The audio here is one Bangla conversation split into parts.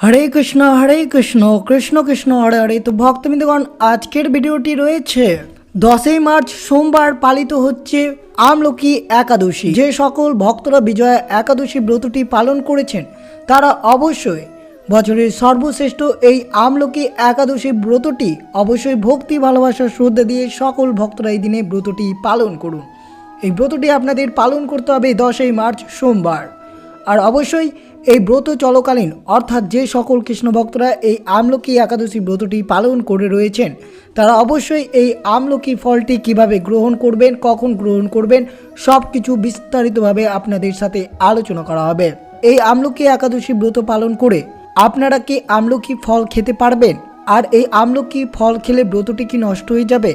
হরে কৃষ্ণ হরে কৃষ্ণ কৃষ্ণ কৃষ্ণ, হরে হরে। তো ভক্তবৃন্দগণ, আজকের ভিডিওটি রয়েছে। দশই মার্চ সোমবার পালিত হচ্ছে আমলকি একাদশী। যে সকল ভক্তরা বিজয়া একাদশী ব্রতটি পালন করেছেন, তারা অবশ্যই বছরের সর্বশ্রেষ্ঠ এই আমলকি একাদশী ব্রতটি অবশ্যই ভক্তি, ভালোবাসা, শ্রদ্ধা দিয়ে সকল ভক্তরা এই দিনে ব্রতটি পালন করুন। এই ব্রতটি আপনাদের পালন করতে হবে দশই মার্চ সোমবার। আর অবশ্যই এই ব্রত চলকালীন, অর্থাৎ যে সকল কৃষ্ণ ভক্তরা এই আমলকি একাদশী ব্রতটি পালন করে রয়েছেন, তারা অবশ্যই এই আমলকি ফলটি কীভাবে গ্রহণ করবেন, কখন গ্রহণ করবেন সব কিছু বিস্তারিতভাবে আপনাদের সাথে আলোচনা করা হবে। এই আমলকি একাদশী ব্রত পালন করে আপনারা কি আমলকি ফল খেতে পারবেন? আর এই আমলকি ফল খেলে ব্রতটি কি নষ্ট হয়ে যাবে?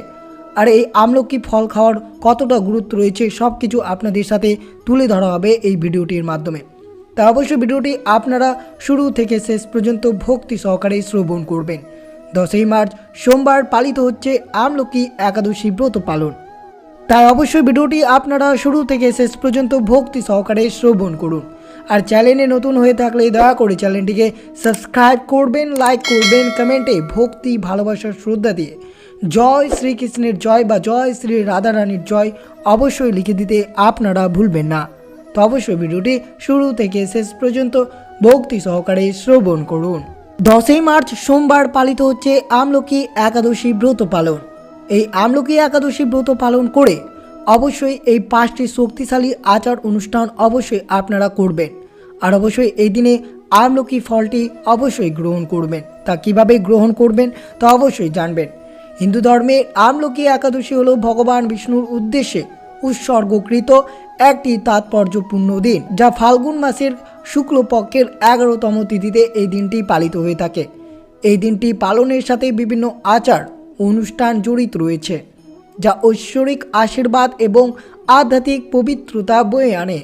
আর এই আমলকি ফল খাওয়ার কতটা গুরুত্ব রয়েছে সব কিছু আপনাদের সাথে তুলে ধরা হবে এই ভিডিওটির মাধ্যমে। তা অবশ্যই ভিডিওটি আপনারা শুরু থেকে শেষ পর্যন্ত ভক্তি সহকারে শ্রবণ করবেন। দশই মার্চ সোমবার পালিত হচ্ছে আমলকি একাদশী ব্রত পালন। তাই অবশ্যই ভিডিওটি আপনারা শুরু থেকে শেষ পর্যন্ত ভক্তি সহকারে শ্রবণ করুন। আর চ্যানেলে নতুন হয়ে থাকলে দয়া করে চ্যানেলটিকে সাবস্ক্রাইব করবেন, লাইক করবেন, কমেন্টে ভক্তি ভালোবাসার শ্রদ্ধা দিয়ে জয় শ্রীকৃষ্ণের জয় বা জয় শ্রী রাধারানীর জয় অবশ্যই লিখে দিতে আপনারা ভুলবেন না। তো অবশ্যই ভিডিওটি শুরু থেকে শেষ পর্যন্ত ভক্তি সহকারে শ্রবণ করুন। দশই মার্চ সোমবার পালিত হচ্ছে আমলকি একাদশী ব্রত পালন। এই আমলকি একাদশী ব্রত পালন করে অবশ্যই এই পাঁচটি শক্তিশালী আচার অনুষ্ঠান অবশ্যই আপনারা করবেন। আর অবশ্যই এই দিনে আমলকি ফলটি অবশ্যই গ্রহণ করবেন। তা কীভাবে গ্রহণ করবেন তা অবশ্যই জানবেন। হিন্দু ধর্মে আমলকি একাদশী হলো ভগবান বিষ্ণুর উদ্দেশ্যে উৎসর্গকৃত একটি তাৎপর্যপূর্ণ দিন, যা ফাল্গুন মাসের শুক্লপক্ষের এগারোতম তিথিতে এই দিনটি পালিত হয়ে থাকে। এই দিনটি পালনের সাথে বিভিন্ন আচার, অনুষ্ঠান জড়িত রয়েছে, যা ঐশ্বরিক আশীর্বাদ এবং আধ্যাত্মিক পবিত্রতা বয়ে আনে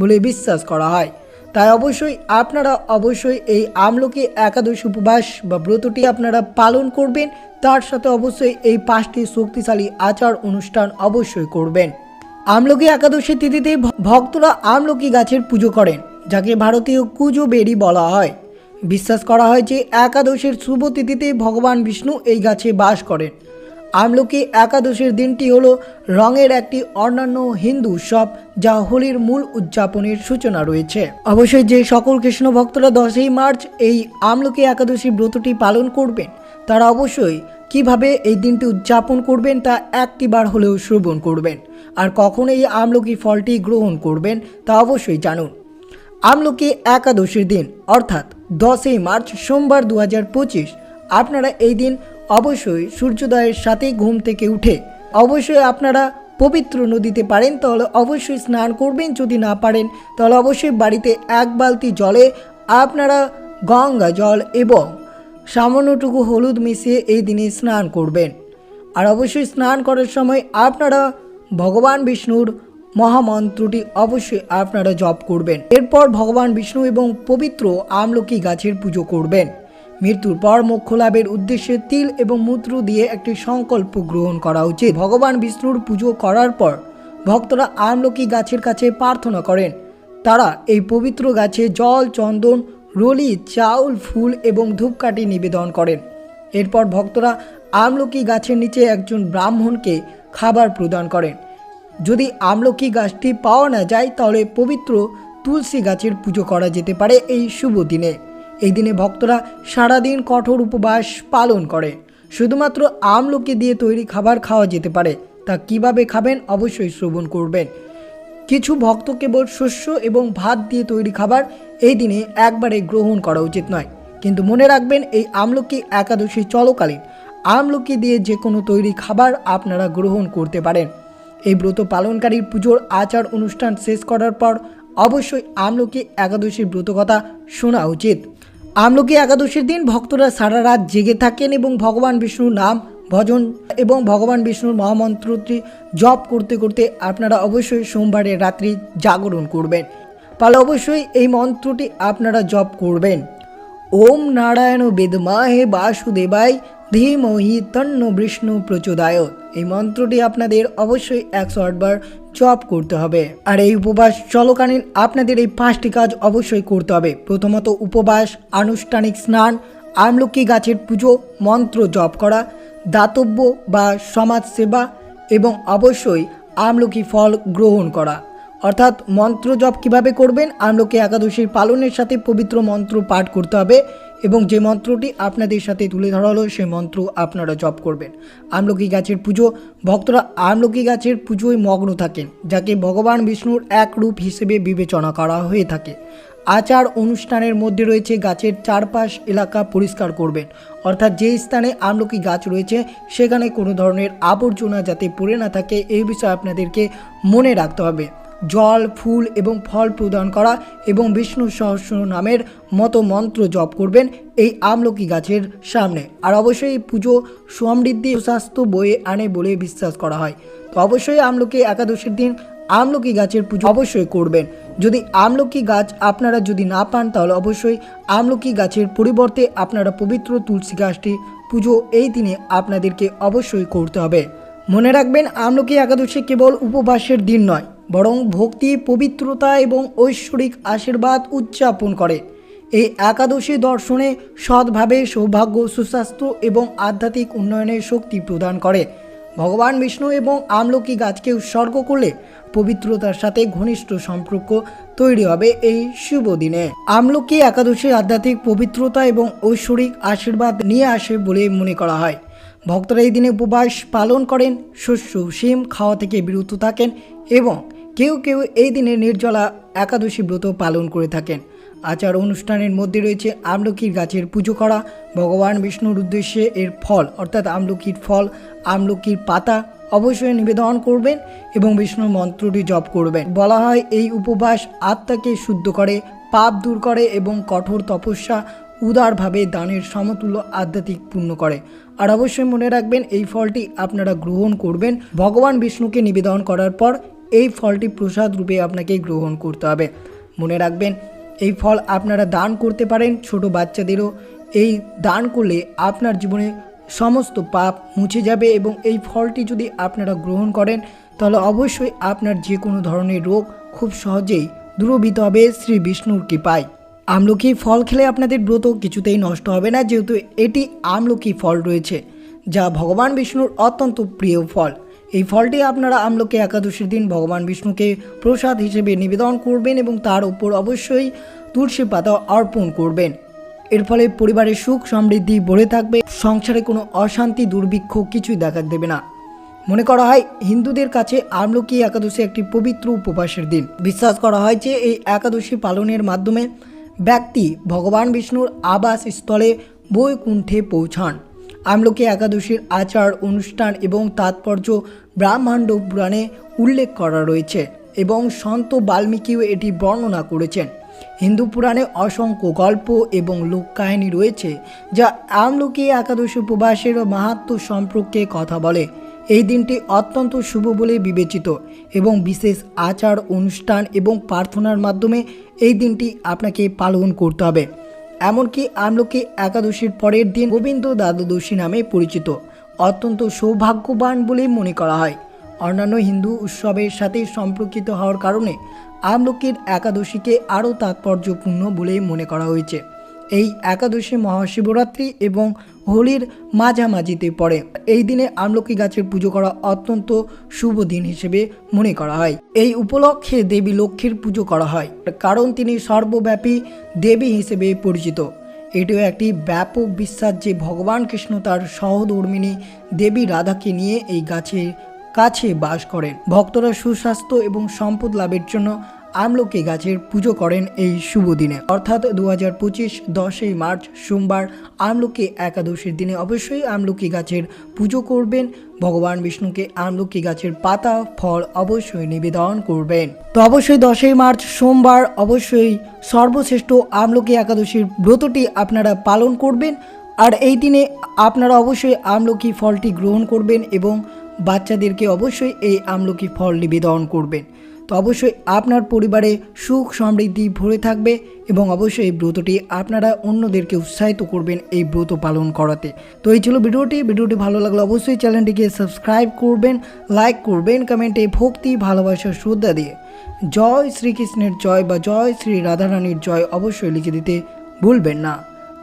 বলে বিশ্বাস করা হয়। তাই অবশ্যই আপনারা অবশ্যই এই আমলকি একাদশ উপবাস বা ব্রতটি আপনারা পালন করবেন। তার সাথে অবশ্যই এই পাঁচটি শক্তিশালী আচার অনুষ্ঠান অবশ্যই করবেন। আমলকি একাদশী তিথিতে ভক্তরা আমলকি গাছের পুজো করেন, যাকে ভারতীয় কুজো বেরি বলা হয়। বিশ্বাস করা হয় যে একাদশীর শুভ তিথিতে ভগবান বিষ্ণু এই গাছে বাস করেন। আমলকি একাদশীর দিনটি হলো রঙের একটি অন্যান্য হিন্দু উৎসব, যা হোলির মূল উদযাপনের সূচনা রয়েছে। অবশ্যই যে সকল কৃষ্ণ ভক্তরা দশই মার্চ এই আমলকি একাদশী ব্রতটি পালন করবেন, তারা অবশ্যই কীভাবে এই দিনটি উদযাপন করবেন তা একটিবার হলেও শ্রবণ করবেন। আর কখন এই আমলকি ফলটি গ্রহণ করবেন তা অবশ্যই জানুন। আমলকি একাদশীর দিন, অর্থাৎ দশই মার্চ সোমবার দু আপনারা এই দিন অবশ্যই সূর্যোদয়ের সাথে ঘুম থেকে উঠে অবশ্যই আপনারা পবিত্র নদীতে পারেন, তাহলে অবশ্যই স্নান করবেন। যদি না পারেন, তাহলে অবশ্যই বাড়িতে এক বালতি জলে আপনারা গঙ্গা জল এবং সামান্যটুকু হলুদ মিশিয়ে এই দিনে স্নান করবেন। আর অবশ্যই স্নান করার সময় আপনারা ভগবান বিষ্ণুর মহামন্ত্রটি অবশ্যই আপনারা জপ করবেন। এরপর ভগবান বিষ্ণু এবং পবিত্র আমলকি গাছের পুজো করবেন। মৃত্যুর পর মোক্ষ লাভের উদ্দেশ্যে তিল এবং মূত্র দিয়ে একটি সংকল্প গ্রহণ করা উচিত। ভগবান বিষ্ণুর পুজো করার পর ভক্তরা আমলকি গাছের কাছে প্রার্থনা করেন। তারা এই পবিত্র গাছে জল, চন্দন রলি চাউল, ফুল এবং ধূপকাঠি নিবেদন করেন। এরপর ভক্তরা আমলকি গাছের নিচে একজন ব্রাহ্মণকে খাবার প্রদান করেন। যদি আমলকি গাছটি পাওয়া না যায়, তাহলে পবিত্র তুলসী গাছের পুজো করা যেতে পারে এই শুভ দিনে। এই দিনে ভক্তরা সারাদিন কঠোর উপবাস পালন করে শুধুমাত্র আমলকি দিয়ে তৈরি খাবার খাওয়া যেতে পারে। তা কীভাবে খাবেন? অবশ্যই শ্রবণ করবেন। কিছু ভক্ত কেবল শস্য এবং ভাত দিয়ে তৈরি খাবার এই দিনে একবারে গ্রহণ করা উচিত নয়। কিন্তু মনে রাখবেন, এই আমলকি একাদশী চলকালীন। আমলকি দিয়ে যে কোনো তৈরি খাবার আপনারা গ্রহণ করতে পারেন। এই ব্রত পালনকারীর পুজোর আচার অনুষ্ঠান শেষ করার পর অবশ্যই আমলকি একাদশীর ব্রতকথা শোনা উচিত। আমলকি একাদশীর দিন ভক্তরা সারা রাত জেগে থাকেন এবং ভগবান বিষ্ণুর নাম ভজন এবং ভগবান বিষ্ণুর মহামন্ত্রটি জপ করতে করতে আপনারা অবশ্যই সোমবারের রাত্রি জাগরণ করবেন। তাহলে অবশ্যই এই মন্ত্রটি আপনারা জপ করবেন। ওম নারায়ণ বেদমাহে বাসুদেবাই ধীমহি তন্ন বিষ্ণু প্রচোদায়ত এই মন্ত্রটি আপনাদের অবশ্যই একশো আটবার জপ করতে হবে। আর এই উপবাস চলকালীন আপনাদের এই পাঁচটি কাজ অবশ্যই করতে হবে। প্রথমত উপবাস, আনুষ্ঠানিক স্নান, আমলকি গাছের পুজো, মন্ত্র জপ করা দাতব্য বা সমাজ সেবা এবং অবশ্যই আমলকি ফল গ্রহণ করা। অর্থাৎ মন্ত্র জপ কীভাবে করবেন? আমলকি একাদশীর পালনের সাথে পবিত্র মন্ত্র পাঠ করতে হবে এবং যে মন্ত্রটি আপনাদের সাথে তুলে ধরা হলো, সেই মন্ত্র আপনারা জপ করবেন। আমলকি গাছের পুজো, ভক্তরা আমলকি গাছের পুজোয় মগ্ন থাকেন, যাকে ভগবান বিষ্ণুর এক রূপ হিসেবে বিবেচনা করা হয়ে থাকে। আচার অনুষ্ঠানের মধ্যে রয়েছে গাছের চারপাশ এলাকা পরিষ্কার করবেন। অর্থাৎ যে স্থানে আমলকি গাছ রয়েছে, সেখানে কোনো ধরনের আবর্জনা যাতে পড়ে না থাকে, এই বিষয়ে আপনাদেরকে মনে রাখতে হবে। জল, ফুল এবং ফল প্রদান করা এবং বিষ্ণু সহস্র নামের মতো মন্ত্র জপ করবেন এই আমলকি গাছের সামনে। আর অবশ্যই পুজো সমৃদ্ধি স্বাস্থ্য বয়ে আনে বলে বিশ্বাস করা হয়। তো অবশ্যই আমলকি একাদশীর দিন আমলকি গাছের পুজো অবশ্যই করবেন। যদি আমলকি গাছ আপনারা যদি না পান, তাহলে অবশ্যই আমলকি গাছের পরিবর্তে আপনারা পবিত্র তুলসী গাছটি পুজো এই দিনে আপনাদেরকে অবশ্যই করতে হবে। মনে রাখবেন, আমলকি একাদশী কেবল উপবাসের দিন নয়, বরং ভক্তি, পবিত্রতা এবং ঐশ্বরিক আশীর্বাদ উদযাপন করে। এই একাদশী দর্শনে সৎভাবে সৌভাগ্য, সুস্বাস্থ্য এবং আধ্যাত্মিক উন্নয়নের শক্তি প্রদান করে। ভগবান বিষ্ণু এবং আমলকি গাছকে উৎসর্গ করলে পবিত্রতার সাথে ঘনিষ্ঠ সম্পর্ক তৈরি হবে এই শুভ দিনে। আমলকি একাদশীর আধ্যাত্মিক পবিত্রতা এবং ঐশ্বরিক আশীর্বাদ নিয়ে আসে বলে মনে করা হয়। ভক্তরা এই দিনে উপবাস পালন করেন, শস্য, শিম খাওয়া থেকে বিরত থাকেন এবং কেউ কেউ এই দিনে নির্জলা একাদশী ব্রত পালন করে থাকেন। আচার অনুষ্ঠানের মধ্যে রয়েছে আমলকির গাছের পুজো করা। ভগবান বিষ্ণুর উদ্দেশ্যে এর ফল, অর্থাৎ আমলকির ফল, আমলকির পাতা অবশ্যই নিবেদন করবেন এবং বিষ্ণুর মন্ত্রটি জপ করবেন। বলা হয়, এই উপবাস আত্মাকে শুদ্ধ করে, পাপ দূর করে এবং কঠোর তপস্যা উদারভাবে দানের সমতুল্য আধ্যাত্মিক পূর্ণ করে। আর অবশ্যই মনে রাখবেন, এই ফলটি আপনারা গ্রহণ করবেন। ভগবান বিষ্ণুকে নিবেদন করার পর এই ফলটি প্রসাদ রূপে আপনাকে গ্রহণ করতে হবে। মনে রাখবেন এই ফল আপনারা দান করতে পারেন ছোট বাচ্চাদেরও। এই দান করলে আপনার জীবনে সমস্ত পাপ মুছে যাবে এবং এই ফলটি যদি আপনারা গ্রহণ করেন, তাহলে অবশ্যই আপনার যে কোনো ধরনের রোগ খুব সহজেই দূরভীত হবে শ্রী বিষ্ণুর কৃপায়। আমলকি ফল খেলে আপনাদের ব্রত কিছুতেই নষ্ট হবে না, যেহেতু এটি আমলকি ফল রয়েছে, যা ভগবান বিষ্ণুর অত্যন্ত প্রিয় ফল। এই ফলটি আপনারা আমলকে একাদশীর দিন ভগবান বিষ্ণুকে প্রসাদ হিসেবে নিবেদন করবেন এবং তার উপর অবশ্যই তুলসী পাতা অর্পণ করবেন। এর ফলে পরিবারের সুখ সমৃদ্ধি ভরে থাকবে, সংসারে কোনো অশান্তি, দুর্ভিক্ষ কিছুই দেখা দেবে না। মনে করা হয় হিন্দুদের কাছে আমলকি একাদশী একটি পবিত্র উপবাসের দিন। বিশ্বাস করা হয় যে এই একাদশী পালনের মাধ্যমে ব্যক্তি ভগবান বিষ্ণুর আবাস স্থলে বৈকুণ্ঠে পৌঁছান। আমলকি একাদশীর আচার, অনুষ্ঠান এবং তাৎপর্য ব্রাহ্মাণ্ড পুরাণে উল্লেখ করা রয়েছে এবং সন্ত বাল্মীকিও এটি বর্ণনা করেছেন। হিন্দু পুরাণে অসংখ্য গল্প এবং লোককাহিনী রয়েছে যা আমলকি একাদশী উপবাসের মাহাত্ম সম্পর্কে কথা বলে। এই দিনটি অত্যন্ত শুভ বলে বিবেচিত এবং বিশেষ আচার, অনুষ্ঠান এবং প্রার্থনার মাধ্যমে এই দিনটি আপনাকে পালন করতে হবে। এমনকি আমলকি একাদশীর পরের দিন গোবিন্দ দ্বাদশী নামে পরিচিত। অত্যন্ত সৌভাগ্যবান বলে মনে করা হয়। অন্যান্য হিন্দু উৎসবের সাথে সম্পর্কিত হওয়ার কারণে আমলকির একাদশীকে আরও তাৎপর্যপূর্ণ বলে মনে করা হয়েছে। এই একাদশী মহাশিবরাত্রি এবং হোলির মাঝামাঝিতে পড়ে। এই দিনে আমলকি গাছের পুজো করা অত্যন্ত শুভ দিন হিসেবে মনে করা হয়। এই উপলক্ষে দেবী লক্ষ্মীর পুজো করা হয়, কারণ তিনি সর্বব্যাপী দেবী হিসেবে পরিচিত। এটিও একটি ব্যাপক বিশ্বাস যে ভগবান কৃষ্ণ তার সহধর্মিনী দেবী রাধাকে নিয়ে এই গাছের কাছে বাস করেন। ভক্তরা সুস্বাস্থ্য এবং সম্পদ লাভের জন্য আমলকি গাছের পুজো করেন এই শুভ দিনে। অর্থাৎ দু হাজার পঁচিশ দশই মার্চ সোমবার আমলকি একাদশীর দিনে অবশ্যই আমলকি গাছের পুজো করবেন। ভগবান বিষ্ণুকে আমলকি গাছের পাতা, ফল অবশ্যই নিবেদন করবেন। তো অবশ্যই দশই মার্চ সোমবার অবশ্যই সর্বশ্রেষ্ঠ আমলকি একাদশীর ব্রতটি আপনারা পালন করবেন। আর এই দিনে আপনারা অবশ্যই আমলকি ফলটি গ্রহণ করবেন এবং বাচ্চাদেরকে অবশ্যই এই আমলকি ফল নিবেদন করবেন। তো অবশ্যই আপনার পরিবারে সুখ সমৃদ্ধি ভরে থাকবে এবং অবশ্যই এই ব্রতটি আপনারা অন্যদেরকে উৎসাহিত করবেন এই ব্রত পালন করাতে। তো এই ছিল ভিডিওটি। ভিডিওটি ভালো লাগলে অবশ্যই চ্যানেলটিকে সাবস্ক্রাইব করবেন, লাইক করবেন, কমেন্টে ভক্তি, ভালোবাসা, শ্রদ্ধা দিয়ে। জয় শ্রীকৃষ্ণের জয় বা জয় শ্রী রাধারানীর জয় অবশ্যই লিখে দিতে ভুলবেন না।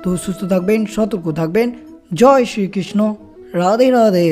তো সুস্থ থাকবেন, সতর্ক থাকবেন। জয় শ্রীকৃষ্ণ। রাধে রাধে।